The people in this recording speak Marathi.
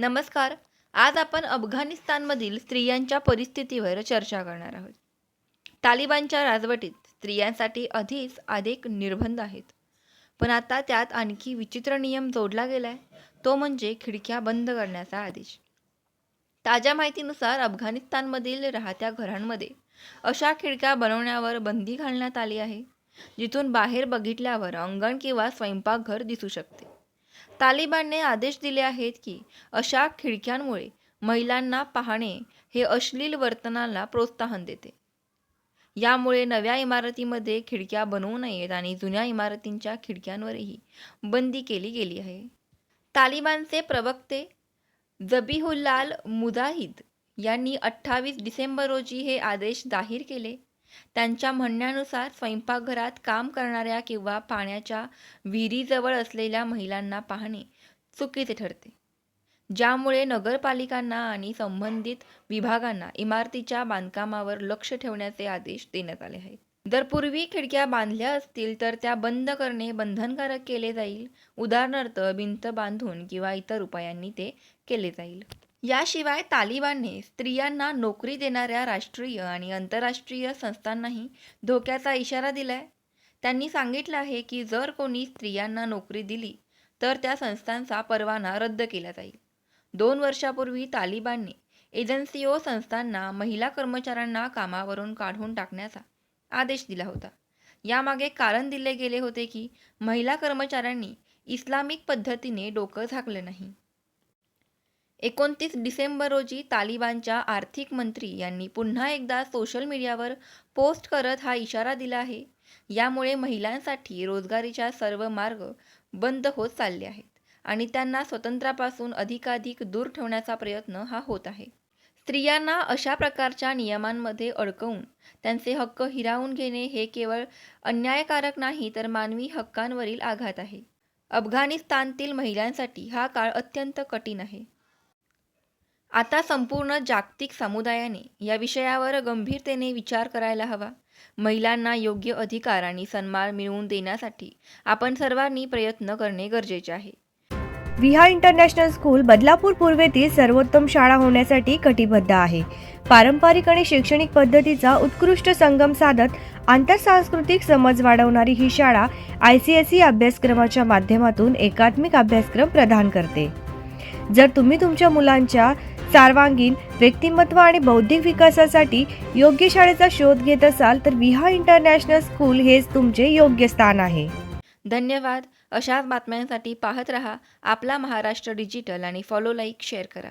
नमस्कार. आज आपण अफगाणिस्तानमधील स्त्रियांच्या परिस्थितीवर चर्चा करणार आहोत. तालिबानच्या राजवटीत स्त्रियांसाठी आधीच अधिक निर्बंध आहेत. पण आता त्यात आणखी विचित्र नियम जोडला गेला आहे तो म्हणजे खिडक्या बंद करण्याचा आदेश. ताज्या माहितीनुसार अफगाणिस्तानमधील राहत्या घरांमध्ये अशा खिडक्या बनवण्यावर बंदी घालण्यात आली आहे जिथून बाहेर बघितल्यावर अंगण किंवा स्वयंपाकघर दिसू शकते. तालिबानने आदेश दिले आहेत की अशा खिडक्यांमुळे महिलांना पाहणे हे अश्लील वर्तनाला प्रोत्साहन देते. यामुळे नव्या इमारतीमध्ये खिडक्या बनवू नयेत आणि जुन्या इमारतींच्या खिडक्यांवरही बंदी केली गेली आहे. तालिबानचे प्रवक्ते जबीहुल्लाल मुजाहिद यांनी अठ्ठावीस डिसेंबर रोजी हे आदेश जाहीर केले. त्यांच्या म्हणण्यानुसार स्वयंपाकघरात काम करणाऱ्या किंवा पाण्याच्या विहिरीजवळ असलेल्या महिलांना पाहणे चुकीचे ठरते. ज्यामुळे नगरपालिकांना आणि संबंधित विभागांना इमारतीच्या बांधकामावर लक्ष ठेवण्याचे आदेश देण्यात आले आहेत. जर पूर्वी खिडक्या बांधल्या असतील तर त्या बंद करणे बंधनकारक केले जाईल. उदाहरणार्थ भिंत बांधून किंवा इतर उपायांनी ते केले जाईल. याशिवाय तालिबानने स्त्रियांना नोकरी देणाऱ्या राष्ट्रीय आणि आंतरराष्ट्रीय संस्थांनाही धोक्याचा इशारा दिलाय. त्यांनी सांगितलं आहे की जर कोणी स्त्रियांना नोकरी दिली तर त्या संस्थांचा परवाना रद्द केला जाईल. दोन वर्षापूर्वी तालिबानने एजन्सीओ संस्थांना महिला कर्मचाऱ्यांना कामावरून काढून टाकण्याचा आदेश दिला होता. यामागे कारण दिले गेले होते की महिला कर्मचाऱ्यांनी इस्लामिक पद्धतीने डोकं झाकलं नाही. एकोणतीस डिसेंबर रोजी तालिबानच्या आर्थिक मंत्री यांनी पुन्हा एकदा सोशल मीडियावर पोस्ट करत हा इशारा दिला आहे. यामुळे महिलांसाठी रोजगारीच्या सर्व मार्ग बंद होत चालले आहेत आणि त्यांना स्वतंत्रापासून अधिकाधिक दूर ठेवण्याचा प्रयत्न हा होत आहे. स्त्रियांना अशा प्रकारच्या नियमांमध्ये अडकवून त्यांचे हक्क हिरावून घेणे हे केवळ अन्यायकारक नाही तर मानवी हक्कांवरील आघात आहे. अफगाणिस्तानतील महिलांसाठी हा काळ अत्यंत कठीण आहे. आता संपूर्ण जागतिक समुदायाने या विषयावर गंभीरतेने विचार करायला हवा. महिलांना योग्य अधिकार आणि सन्मान मिळवून देण्यासाठी आपण सर्वांनी प्रयत्न करणे गरजेचे आहे. विहा इंटरनॅशनल स्कूल बदलापूर पूर्वेतील सर्वोत्तम शाळा होण्यासाठी कटिबद्ध आहे. पारंपरिक आणि शैक्षणिक पद्धतीचा उत्कृष्ट संगम साधत आंतरसांस्कृतिक समज वाढवणारी ही शाळा आय सी एस ई अभ्यासक्रमाच्या माध्यमातून एकात्मिक अभ्यासक्रम प्रदान करते. जर तुम्ही तुमच्या मुलांच्या सर्वांगीण व्यक्तिमत्व आणि बौद्धिक विकासासाठी योग्य शाळेचा शोध घेत असाल तर विहा इंटरनॅशनल स्कूल हेच तुमचे योग्य स्थान आहे. धन्यवाद. अशाच बातम्यांसाठी पाहत रहा. आपला महाराष्ट्र डिजिटल आणि फॉलो लाईक शेअर करा.